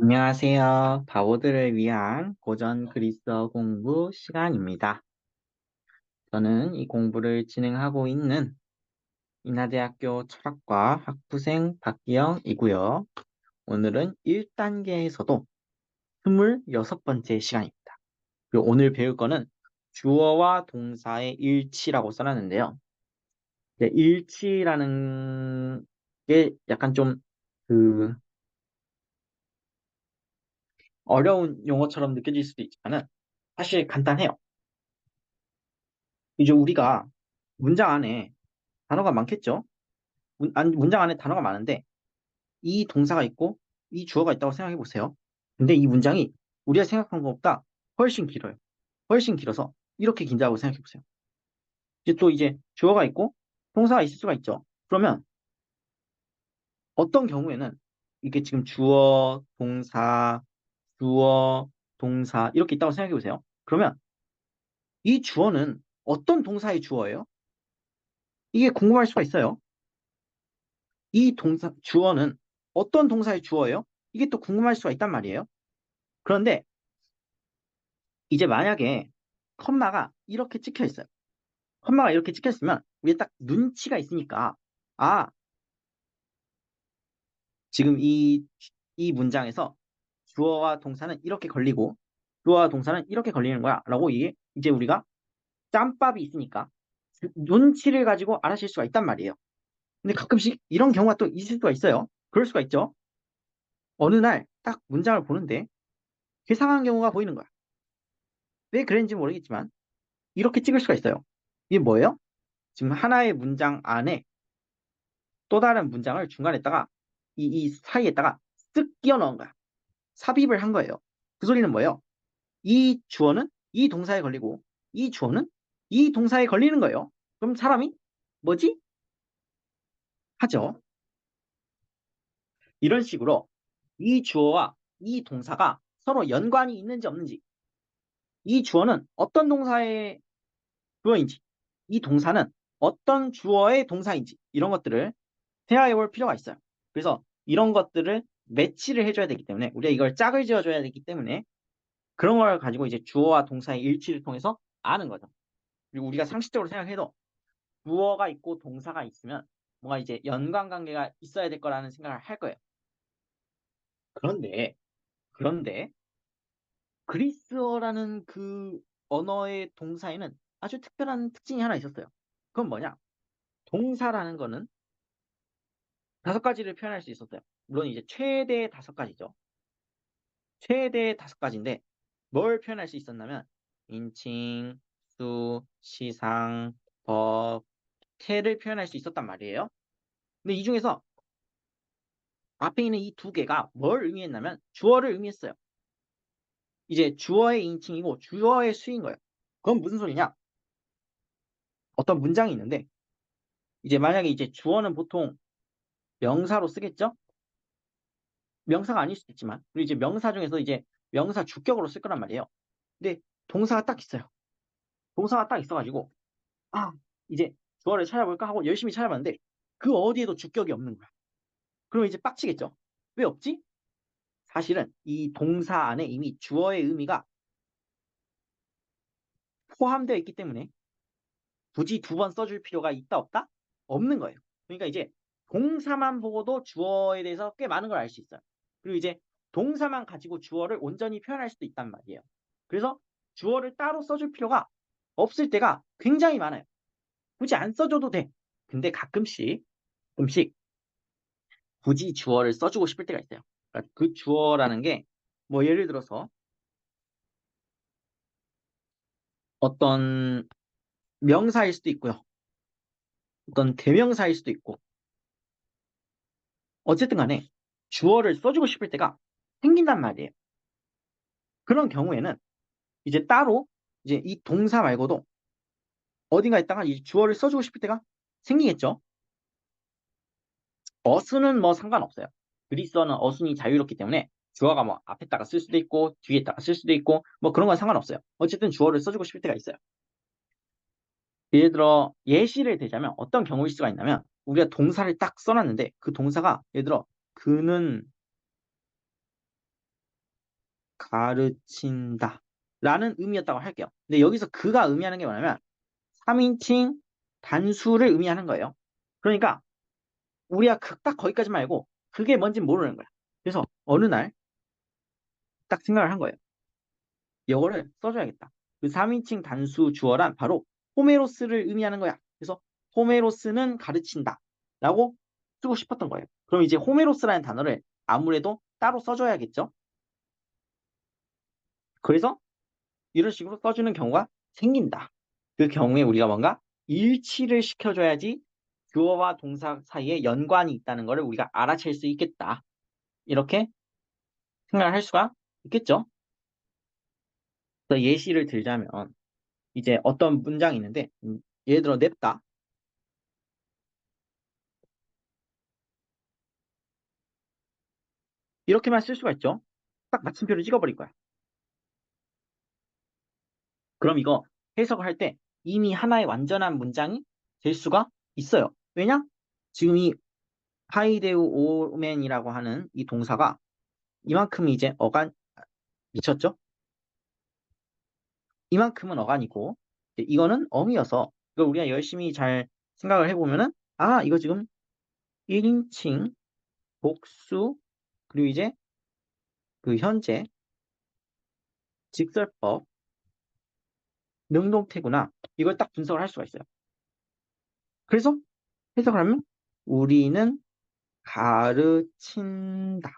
안녕하세요. 바보들을 위한 고전 그리스어 공부 시간입니다. 저는 이 공부를 진행하고 있는 인하대학교 철학과 학부생 박기영이고요. 오늘은 1단계에서도 26번째 시간입니다. 오늘 배울 거는 주어와 동사의 일치라고 써놨는데요. 네, 일치라는 게 약간 좀그 어려운 용어처럼 느껴질 수도 있지만 사실 간단해요. 이제 우리가 문장 안에 단어가 많겠죠? 문, 안, 문장 안에 단어가 많은데 이 동사가 있고 이 주어가 있다고 생각해 보세요. 근데 이 문장이 우리가 생각한 것보다 훨씬 길어요. 훨씬 길어서 이렇게 긴다고 생각해 보세요. 이제 또 이제 주어가 있고 동사가 있을 수가 있죠. 그러면 어떤 경우에는 이게 지금 주어, 동사, 주어, 동사 이렇게 있다고 생각해 보세요. 그러면 이 주어는 어떤 동사의 주어예요? 이게 궁금할 수가 있어요. 이 동사, 주어는 어떤 동사의 주어예요? 이게 또 궁금할 수가 있단 말이에요. 그런데 이제 만약에 컴마가 이렇게 찍혀 있어요. 컴마가 이렇게 있으면 위에 딱 눈치가 있으니까 아 지금 이, 이 문장에서 주어와 동사는 이렇게 걸리고 주어와 동사는 이렇게 걸리는 거야 라고 이게 이제 우리가 짬밥이 있으니까 눈치를 가지고 알아챌 수가 있단 말이에요. 근데 가끔씩 이런 경우가 또 있을 수가 있어요. 그럴 수가 있죠. 어느 날 딱 문장을 보는데 괴상한 경우가 보이는 거야. 왜 그랬는지 모르겠지만 이렇게 찍을 수가 있어요. 이게 뭐예요? 지금 하나의 문장 안에 또 다른 문장을 중간에다가 이, 이 사이에다가 쓱 끼워 넣은 거야. 삽입을 한 거예요. 그 소리는 뭐예요? 이 주어는 이 동사에 걸리고 이 주어는 이 동사에 걸리는 거예요. 그럼 사람이 뭐지? 하죠. 이런 식으로 이 주어와 이 동사가 서로 연관이 있는지 없는지 이 주어는 어떤 동사의 주어인지 이 동사는 어떤 주어의 동사인지 이런 것들을 대화해 볼 필요가 있어요. 그래서 이런 것들을 매치를 해줘야 되기 때문에 우리가 이걸 짝을 지어줘야 되기 때문에 그런 걸 가지고 이제 주어와 동사의 일치를 통해서 아는 거죠. 그리고 우리가 상식적으로 생각해도 주어가 있고 동사가 있으면 뭔가 이제 연관 관계가 있어야 될 거라는 생각을 할 거예요. 그런데 그런데 그리스어라는 그 언어의 동사에는 아주 특별한 특징이 하나 있었어요. 그건 뭐냐? 동사라는 거는 다섯 가지를 표현할 수 있었어요. 물론 이제 최대 다섯 가지죠. 최대 다섯 가지인데 뭘 표현할 수 있었냐면 인칭, 수, 시상, 법, 태를 표현할 수 있었단 말이에요. 근데 이 중에서 앞에 있는 이 두 개가 뭘 의미했냐면 주어를 의미했어요. 이제 주어의 인칭이고 주어의 수인 거예요. 그건 무슨 소리냐? 어떤 문장이 있는데 이제 만약에 이제 주어는 보통 명사로 쓰겠죠? 명사가 아닐 수도 있지만 그리고 이제 명사 중에서 이제 명사 주격으로 쓸 거란 말이에요. 근데 동사가 딱 있어요. 동사가 딱 있어가지고 아 이제 주어를 찾아볼까 하고 열심히 찾아봤는데 그 어디에도 주격이 없는 거야. 그럼 이제 빡치겠죠? 왜 없지? 사실은 이 동사 안에 이미 주어의 의미가 포함되어 있기 때문에 굳이 두 번 써줄 필요가 있다 없다? 없는 거예요. 그러니까 이제 동사만 보고도 주어에 대해서 꽤 많은 걸 알 수 있어요. 그리고 이제 동사만 가지고 주어를 온전히 표현할 수도 있단 말이에요. 그래서 주어를 따로 써줄 필요가 없을 때가 굉장히 많아요. 굳이 안 써줘도 돼. 근데 가끔씩, 가끔씩 굳이 주어를 써주고 싶을 때가 있어요. 그러니까 그 주어라는 게 뭐 예를 들어서 어떤 명사일 수도 있고요. 어떤 대명사일 수도 있고 어쨌든 간에 주어를 써주고 싶을 때가 생긴단 말이에요. 그런 경우에는 이제 따로 이제 이 동사 말고도 어딘가있다가 이 주어를 써주고 싶을 때가 생기겠죠. 어순은 뭐 상관없어요. 그리스어는 어순이 자유롭기 때문에 주어가 뭐 앞에다가 쓸 수도 있고 뒤에다가 쓸 수도 있고 뭐 그런 건 상관없어요. 어쨌든 주어를 써주고 싶을 때가 있어요. 예를 들어 예시를 대자면 어떤 경우일 수가 있냐면 우리가 동사를 딱 써놨는데 그 동사가 예를 들어 그는 가르친다 라는 의미였다고 할게요. 근데 여기서 그가 의미하는 게 뭐냐면 3인칭 단수를 의미하는 거예요. 그러니까 우리가 그딱 거기까지 말고 그게 뭔지 모르는 거야. 그래서 어느 날 딱 생각을 한 거예요. 이거를 써줘야겠다. 그 3인칭 단수 주어란 바로 호메로스를 의미하는 거야. 그래서 호메로스는 가르친다 라고 쓰고 싶었던 거예요. 그럼 이제 호메로스라는 단어를 아무래도 따로 써줘야겠죠? 그래서 이런 식으로 써주는 경우가 생긴다. 그 경우에 우리가 뭔가 일치를 시켜줘야지 주어와 동사 사이에 연관이 있다는 것을 우리가 알아챌 수 있겠다. 이렇게 생각을 할 수가 있겠죠? 예시를 들자면 이제 어떤 문장이 있는데 음, 예를 들어 냅다 이렇게만 쓸 수가 있죠. 딱 마침표를 찍어버릴 거야. 그럼 이거 해석을 할 때 이미 하나의 완전한 문장이 될 수가 있어요. 왜냐? 지금 이 하이데우 오멘이라고 하는 이 동사가 이만큼 이제 어간 미쳤죠? 이만큼은 어간이고 이거는 어미여서 이걸 우리가 열심히 잘 생각을 해보면은 아 이거 지금 1인칭 복수 그리고 이제 그 현재 직설법 능동태구나 이걸 딱 분석을 할 수가 있어요. 그래서 해석을 하면 우리는 가르친다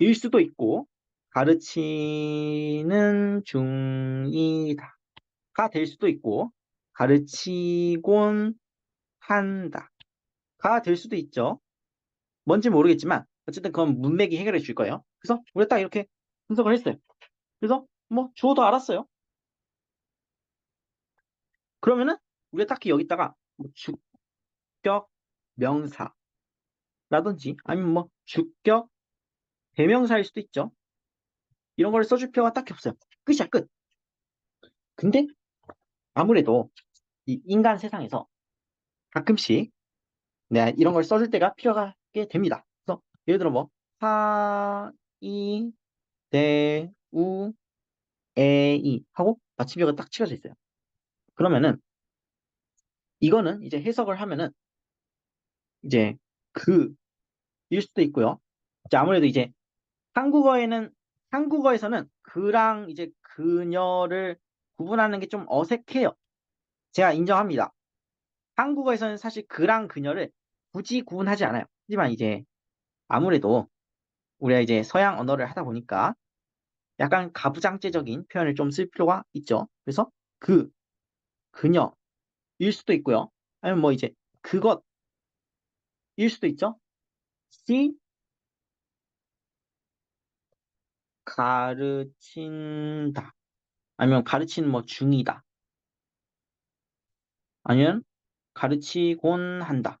일 수도 있고 가르치는 중이다 가 될 수도 있고 가르치곤 한다 가 될 수도 있죠. 뭔지 모르겠지만 어쨌든 그건 문맥이 해결해 줄 거예요. 그래서 우리가 딱 이렇게 분석을 했어요. 그래서 뭐 주어도 알았어요. 그러면은 우리가 딱히 여기다가 뭐 주격 명사라든지 아니면 뭐 주격 대명사일 수도 있죠. 이런 걸 써줄 필요가 딱히 없어요. 끝이야 끝. 근데 아무래도 이 인간 세상에서 가끔씩 내가 이런 걸 써줄 때가 필요하게 됩니다. 예를 들어 뭐 하, 이, 대, 우, 에, 이 하고 마침표가 딱 치워져 있어요. 그러면은 이거는 이제 해석을 하면은 이제 그 일 수도 있고요. 이제 아무래도 이제 한국어에는 한국어에서는 그랑 이제 그녀를 구분하는 게 좀 어색해요. 제가 인정합니다. 한국어에서는 사실 그랑 그녀를 굳이 구분하지 않아요. 하지만 이제 아무래도 우리가 이제 서양 언어를 하다 보니까 약간 가부장제적인 표현을 좀 쓸 필요가 있죠. 그래서 그, 그녀 일 수도 있고요. 아니면 뭐 이제 그것 일 수도 있죠. she 가르친다. 아니면 가르치는 뭐 중이다. 아니면 가르치곤 한다.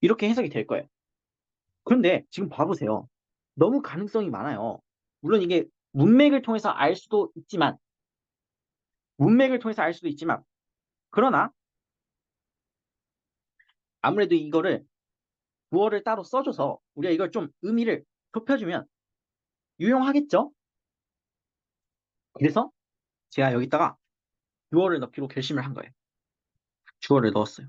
이렇게 해석이 될 거예요. 그런데 지금 봐보세요. 너무 가능성이 많아요. 물론 이게 문맥을 통해서 알 수도 있지만 문맥을 통해서 알 수도 있지만 그러나 아무래도 이거를 부어를 따로 써줘서 우리가 이걸 좀 의미를 좁혀주면 유용하겠죠? 그래서 제가 여기다가 주어를 넣기로 결심을 한 거예요. 주어를 넣었어요.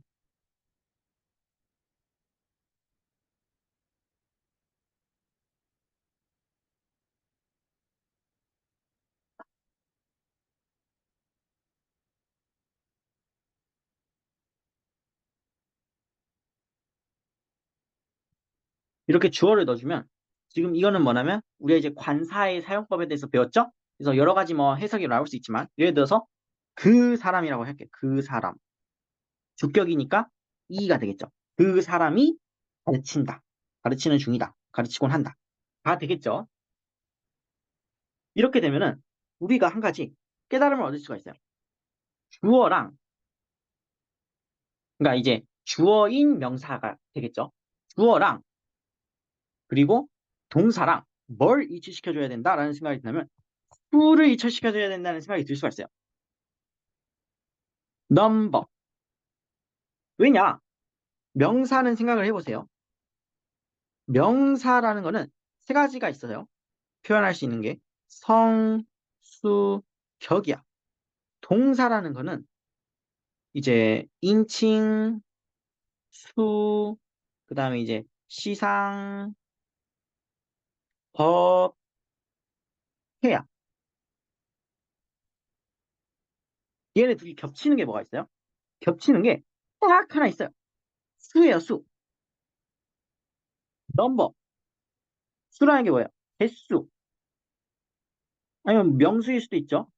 이렇게 주어를 넣어주면 지금 이거는 뭐냐면 우리가 이제 관사의 사용법에 대해서 배웠죠? 그래서 여러 가지 뭐 해석이 나올 수 있지만 예를 들어서 그 사람이라고 할게요. 그 사람. 주격이니까 이가 되겠죠. 그 사람이 가르친다. 가르치는 중이다. 가르치곤 한다. 다 되겠죠. 이렇게 되면은 우리가 한 가지 깨달음을 얻을 수가 있어요. 주어랑 그러니까 이제 주어인 명사가 되겠죠. 주어랑 그리고 동사랑 뭘 일치시켜줘야 된다라는 생각이 든다면 who를 일치시켜줘야 된다는 생각이 들 수가 있어요. number. 왜냐? 명사는 생각을 해보세요. 명사라는 거는 세 가지가 있어요. 표현할 수 있는 게 성, 수, 격이야. 동사라는 거는 이제 인칭, 수, 그 다음에 이제 시상, 법, 해야. 얘네 둘이 겹치는 게 뭐가 있어요? 겹치는 게 딱 하나 있어요. 수예요, 수. 넘버. 수라는 게 뭐예요? 개수. 아니면 명수일 수도 있죠.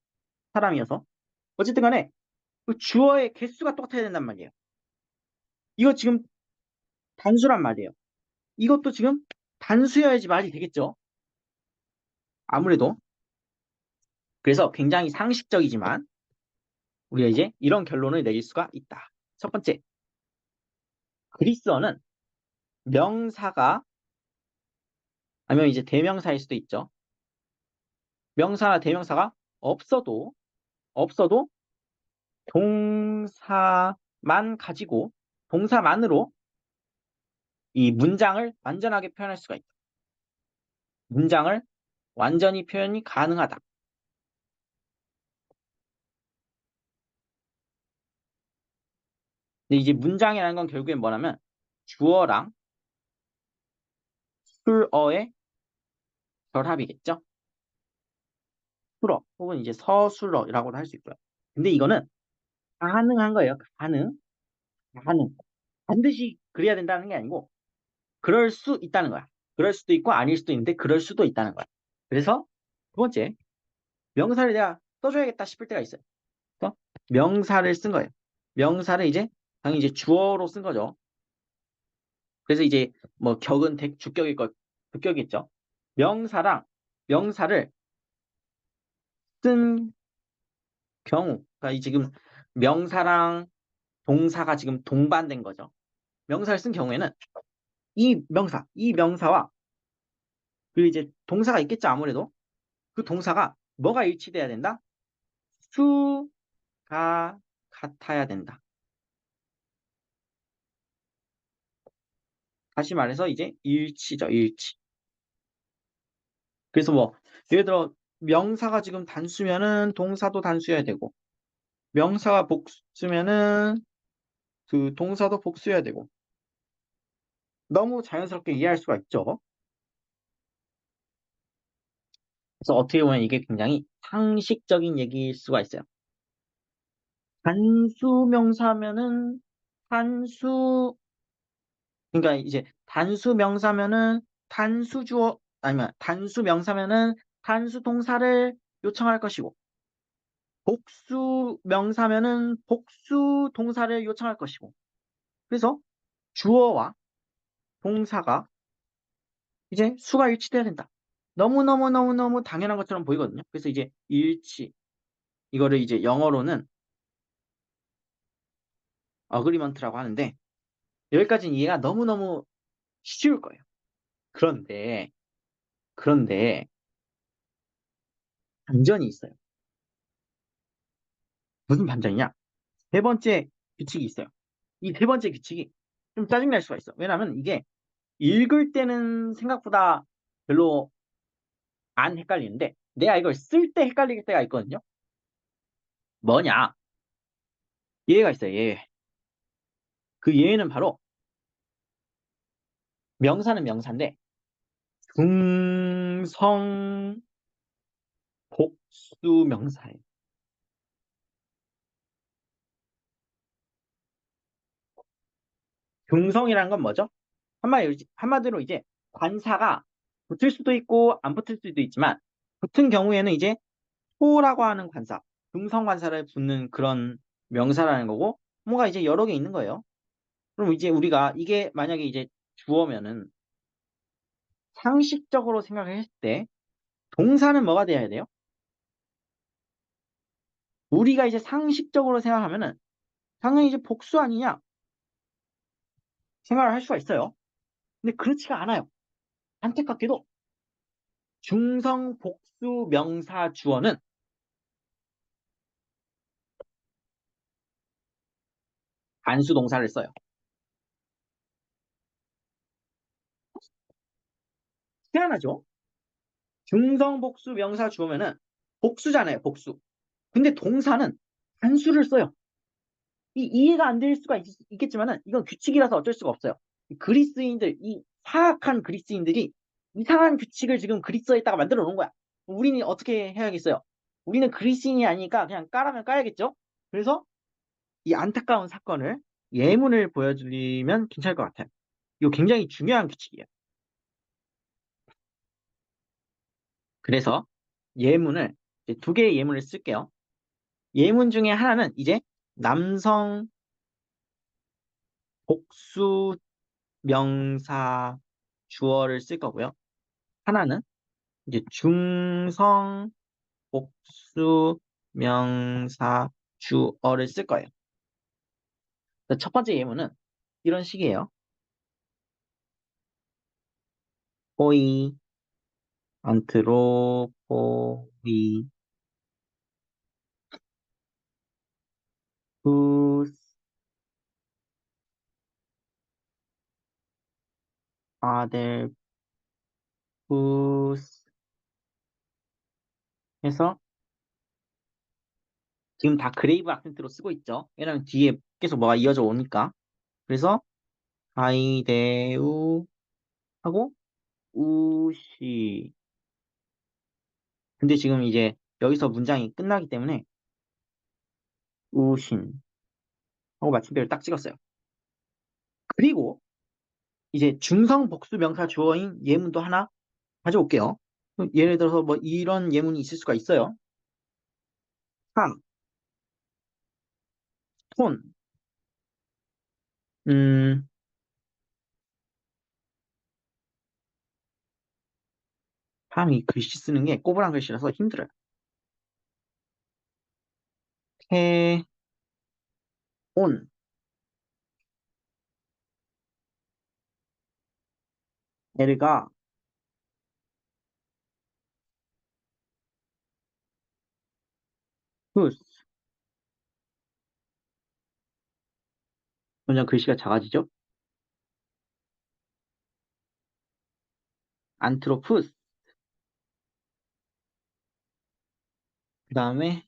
사람이어서. 어쨌든 간에 그 주어의 개수가 똑같아야 된단 말이에요. 이거 지금 단수란 말이에요. 이것도 지금 단수여야지 말이 되겠죠. 아무래도. 그래서 굉장히 상식적이지만 우리가 이제 이런 결론을 내릴 수가 있다. 첫 번째, 그리스어는 명사가 아니면 이제 대명사일 수도 있죠. 명사나 대명사가 없어도 없어도 동사만 가지고 동사만으로 이 문장을 완전하게 표현할 수가 있다. 문장을 완전히 표현이 가능하다. 근데 이제 문장이라는 건 결국엔 뭐냐면 주어랑 술어의 결합이겠죠? 술어 혹은 이제 서술어라고도 할 수 있고요. 근데 이거는 가능한 거예요. 가능. 가능. 반드시 그래야 된다는 게 아니고 그럴 수 있다는 거야. 그럴 수도 있고 아닐 수도 있는데 그럴 수도 있다는 거야. 그래서 두 번째 명사를 내가 써줘야겠다 싶을 때가 있어요. 그래서 명사를 쓴 거예요. 명사를 이제 당연히 이제 주어로 쓴 거죠. 그래서 이제 뭐 격은 대, 주격일 것, 주격이겠죠. 명사랑 명사를 쓴 경우, 그러니까 지금 명사랑 동사가 지금 동반된 거죠. 명사를 쓴 경우에는 이 명사, 이 명사와 그 이제 동사가 있겠죠 아무래도 그 동사가 뭐가 일치돼야 된다? 수가 같아야 된다. 다시 말해서 이제 일치죠, 일치. 그래서 뭐 예를 들어 명사가 지금 단수면은 동사도 단수여야 되고 명사가 복수면은 그 동사도 복수여야 되고 너무 자연스럽게 이해할 수가 있죠. 그래서 어떻게 보면 이게 굉장히 상식적인 얘기일 수가 있어요. 단수 명사면은 단수 그러니까 이제 단수 명사면은 단수 주어 아니면 단수 명사면은 단수 동사를 요청할 것이고 복수 명사면은 복수 동사를 요청할 것이고 그래서 주어와 동사가 이제 수가 일치돼야 된다. 너무너무너무너무 당연한 것처럼 보이거든요. 그래서 이제 일치 이거를 이제 영어로는 어그리먼트라고 하는데 여기까지는 이해가 너무너무 쉬울 거예요. 그런데 그런데 반전이 있어요. 무슨 반전이냐? 세 번째 규칙이 있어요. 이 세 번째 규칙이 좀 짜증날 수가 있어. 왜냐하면 이게 읽을 때는 생각보다 별로 안 헷갈리는데 내가 이걸 쓸 때 헷갈릴 때가 있거든요. 뭐냐? 예가 있어요. 예. 그 예는 바로 명사는 명사인데 중성 복수 명사예요. 중성이란 건 뭐죠? 한마디로 이제 관사가 붙을 수도 있고 안 붙을 수도 있지만 붙은 경우에는 이제 토라고 하는 관사, 중성 관사를 붙는 그런 명사라는 거고 뭔가 이제 여러 개 있는 거예요. 그럼 이제 우리가 이게 만약에 이제 주어면은 상식적으로 생각을 했을 때 동사는 뭐가 돼야 돼요? 우리가 이제 상식적으로 생각하면은 당연히 이제 복수 아니냐 생각을 할 수가 있어요. 근데 그렇지가 않아요. 안타깝게도 중성 복수 명사 주어는 단수 동사를 써요. 희한하죠? 중성 복수 명사 주어면은 복수잖아요, 복수. 근데 동사는 단수를 써요. 이 이해가 안 될 수가 있, 겠지만은 이건 규칙이라서 어쩔 수가 없어요. 그리스인들, 이 사악한 그리스인들이 이상한 규칙을 지금 그리스어에다가 만들어 놓은 거야. 우리는 어떻게 해야겠어요? 우리는 그리스인이 아니니까 그냥 까라면 까야겠죠? 그래서 이 안타까운 사건을 예문을 보여드리면 괜찮을 것 같아요. 이거 굉장히 중요한 규칙이에요. 그래서 예문을 두 개의 예문을 쓸게요. 예문 중에 하나는 이제 남성 복수 명사 주어를 쓸 거고요. 하나는 이제 중성 복수 명사 주어를 쓸 거예요. 첫 번째 예문은 이런 식이에요. 호이, 안트로포이, whose other whose 해서 지금 다 그레이브 악센트로 쓰고 있죠. 왜냐면 뒤에 계속 뭐가 이어져 오니까. 그래서 아이데우 하고 우시 근데 지금 이제 여기서 문장이 끝나기 때문에 우신 하고 마침표를 딱 찍었어요. 그리고 이제 중성 복수 명사 주어인 예문도 하나 가져올게요. 예를 들어서 뭐 이런 예문이 있을 수가 있어요. 3. 톤. 음, 참이 글씨 쓰는 게 꼬부랑 글씨라서 힘들어요. 태, 온. 에르가 후스. 점점 글씨가 작아지죠? 안트로푸스. 그 다음에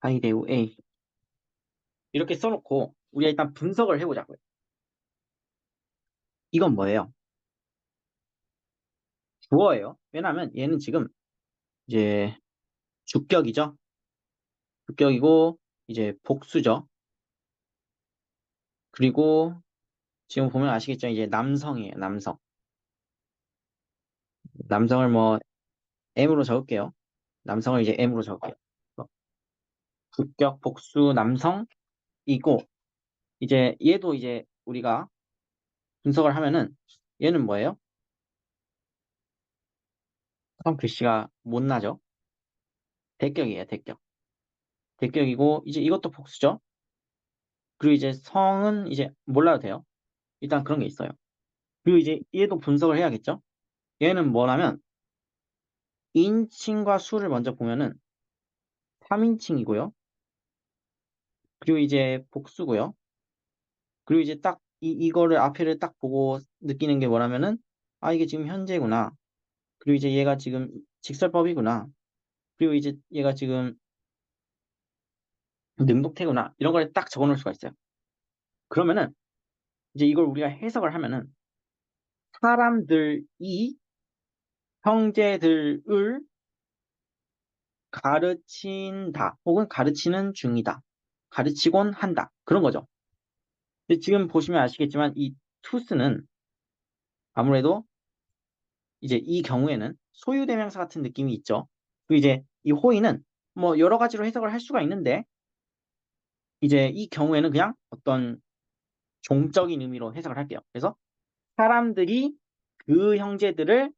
아이데우 A 이렇게 써놓고 우리가 일단 분석을 해보자고요. 이건 뭐예요? 주어예요. 왜냐하면 얘는 지금 이제 주격이죠. 주격이고 이제 복수죠. 그리고 지금 보면 아시겠죠? 이제 남성이에요. 남성. 남성을 뭐 M으로 적을게요. 남성을 이제 M으로 적을게요. 주격 복수 남성 이고 이제 얘도 이제 우리가 분석을 하면은 얘는 뭐예요? 성 글씨가 못 나죠? 대격이에요, 대격. 대격이고 이제 이것도 복수죠. 그리고 이제 성은 이제 몰라도 돼요. 일단 그런 게 있어요. 그리고 이제 얘도 분석을 해야겠죠? 얘는 뭐냐면 인칭과 수를 먼저 보면은 3인칭이고요. 그리고 이제 복수고요. 그리고 이제 딱 이, 이거를 앞에를 딱 보고 느끼는 게 뭐냐면은 아 이게 지금 현재구나. 그리고 이제 얘가 지금 직설법이구나. 그리고 이제 얘가 지금 능동태구나. 이런 걸 딱 적어 놓을 수가 있어요. 그러면은 이제 이걸 우리가 해석을 하면은 사람들이 형제들을 가르친다 혹은 가르치는 중이다. 가르치곤 한다. 그런 거죠. 지금 보시면 아시겠지만 이 투스는 아무래도 이제 이 경우에는 소유대명사 같은 느낌이 있죠. 그리고 이제 이 호의는 뭐 여러 가지로 해석을 할 수가 있는데 이제 이 경우에는 그냥 어떤 종적인 의미로 해석을 할게요. 그래서 사람들이 그 형제들을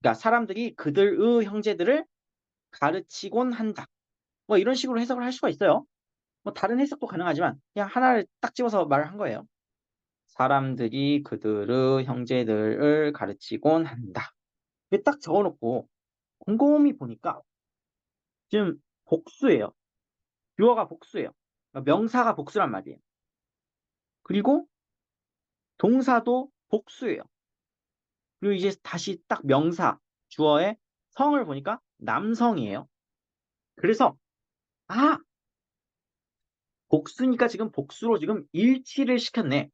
그러니까 사람들이 그들의 형제들을 가르치곤 한다. 뭐 이런 식으로 해석을 할 수가 있어요. 뭐 다른 해석도 가능하지만 그냥 하나를 딱 집어서 말을 한 거예요. 사람들이 그들의 형제들을 가르치곤 한다. 딱 적어놓고 곰곰이 보니까 지금 복수예요. 유어가 복수예요. 그러니까 명사가 복수란 말이에요. 그리고 동사도 복수예요. 그리고 이제 다시 딱 명사, 주어의 성을 보니까 남성이에요. 그래서 아 복수니까 지금 복수로 지금 일치를 시켰네.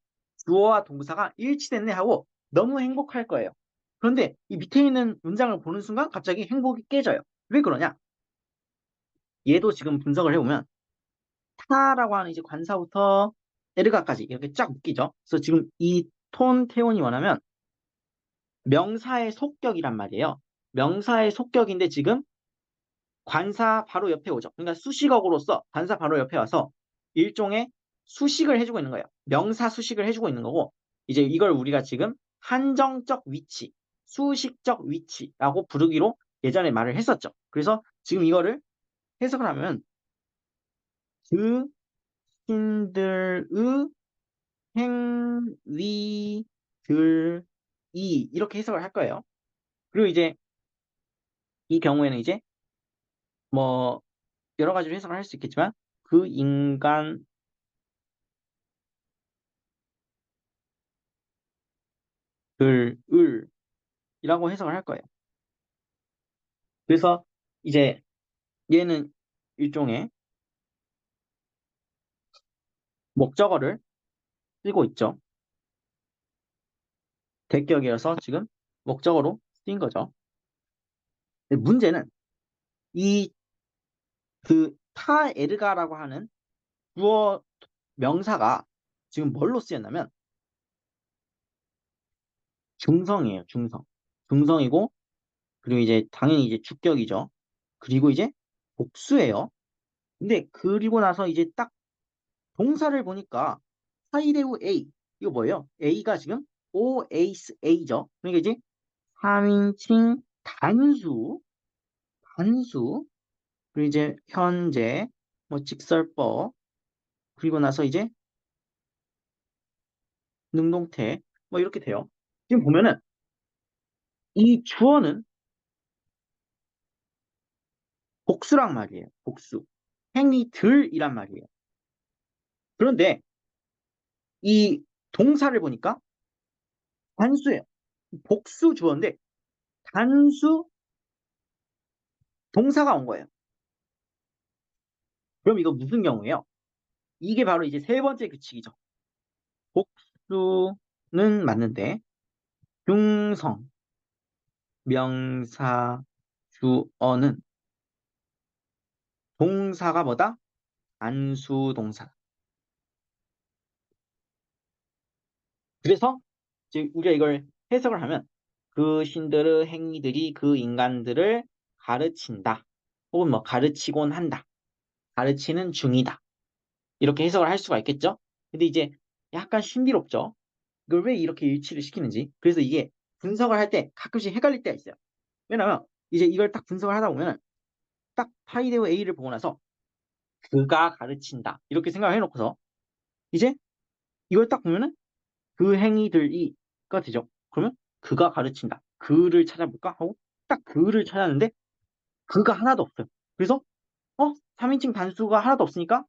주어와 동사가 일치됐네 하고 너무 행복할 거예요. 그런데 이 밑에 있는 문장을 보는 순간 갑자기 행복이 깨져요. 왜 그러냐? 얘도 지금 분석을 해보면 타라고 하는 이제 관사부터 에르가까지 이렇게 쫙 묶이죠. 그래서 지금 이 톤 태원이 원하면 명사의 속격이란 말이에요. 명사의 속격인데 지금 관사 바로 옆에 오죠. 그러니까 수식어구로서 관사 바로 옆에 와서 일종의 수식을 해주고 있는 거예요. 명사 수식을 해주고 있는 거고 이제 이걸 우리가 지금 한정적 위치, 수식적 위치라고 부르기로 예전에 말을 했었죠. 그래서 지금 이거를 해석을 하면 그 신들의 행위들이 이렇게 해석을 할 거예요. 그리고 이제 이 경우에는 이제 뭐 여러 가지로 해석을 할 수 있겠지만 그 인간을 이라고 해석을 할 거예요. 그래서 이제 얘는 일종의 목적어를 쓰고 있죠. 대격이어서 지금 목적어로 쓰인 거죠. 문제는 이 그 타에르가라고 하는 주어 명사가 지금 뭘로 쓰였냐면 중성이에요. 중성. 중성이고 그리고 이제 당연히 이제 주격이죠. 그리고 이제 복수예요. 근데 그리고 나서 이제 딱 동사를 보니까 하이데우 A 이거 뭐예요? A가 지금 O 에이스 A죠. 그러니까 이제 3인칭 단수 단수 그리고 이제 현재 뭐 직설법 그리고 나서 이제 능동태 뭐 이렇게 돼요. 지금 보면은 이 주어는 복수란 말이에요. 복수. 행위들이란 말이에요. 그런데 이 동사를 보니까 단수예요. 복수 주어인데 단수 동사가 온 거예요. 그럼 이거 무슨 경우예요? 이게 바로 이제 세 번째 규칙이죠. 복수는 맞는데 중성 명사 주어는 동사가 뭐다? 단수 동사. 그래서 이제 우리가 이걸 해석을 하면 그 신들의 행위들이 그 인간들을 가르친다. 혹은 뭐 가르치곤 한다. 가르치는 중이다. 이렇게 해석을 할 수가 있겠죠? 근데 이제 약간 신비롭죠? 이걸 왜 이렇게 일치를 시키는지. 그래서 이게 분석을 할 때 가끔씩 헷갈릴 때가 있어요. 왜냐면 이제 이걸 딱 분석을 하다 보면 딱 파이데오 A를 보고 나서 그가 가르친다. 이렇게 생각을 해놓고서 이제 이걸 딱 보면은 그 행위들이가 되죠. 그러면 그가 가르친다. 그를 찾아볼까 하고 딱 그를 찾았는데 그가 하나도 없어요. 그래서 어 3인칭 단수가 하나도 없으니까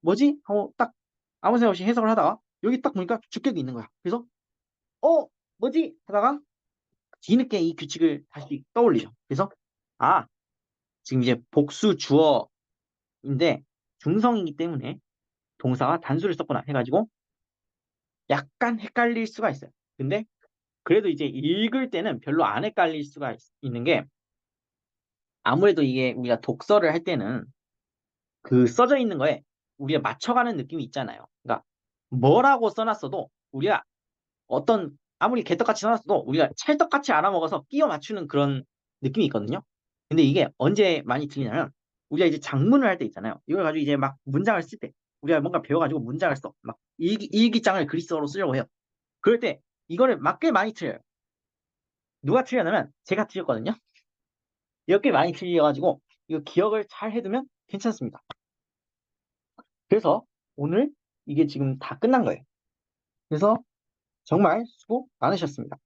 뭐지? 하고 딱 아무 생각 없이 해석을 하다가 여기 딱 보니까 주격이 있는 거야. 그래서 어 뭐지? 하다가 뒤늦게 이 규칙을 다시 떠올리죠. 그래서 아 지금 이제 복수 주어인데 중성이기 때문에 동사가 단수를 썼구나 해가지고 약간 헷갈릴 수가 있어요. 근데 그래도 이제 읽을 때는 별로 안 헷갈릴 수가 있, 있는 게 아무래도 이게 우리가 독서를 할 때는 그 써져 있는 거에 우리가 맞춰가는 느낌이 있잖아요. 그러니까 뭐라고 써놨어도 우리가 어떤 아무리 개떡같이 써놨어도 우리가 찰떡같이 알아먹어서 끼워 맞추는 그런 느낌이 있거든요. 근데 이게 언제 많이 들리냐면 우리가 이제 작문을 할 때 있잖아요. 이걸 가지고 이제 막 문장을 쓸 때 우리가 뭔가 배워가지고 문장을 써. 막 일기, 일기장을 그리스어로 쓰려고 해요. 그럴 때 이거를 막 꽤 많이 틀려요. 누가 틀렸냐면 제가 틀렸거든요. 이렇게 많이 틀려가지고 이거 기억을 잘 해두면 괜찮습니다. 그래서 오늘 이게 지금 다 끝난 거예요. 그래서 정말 수고 많으셨습니다.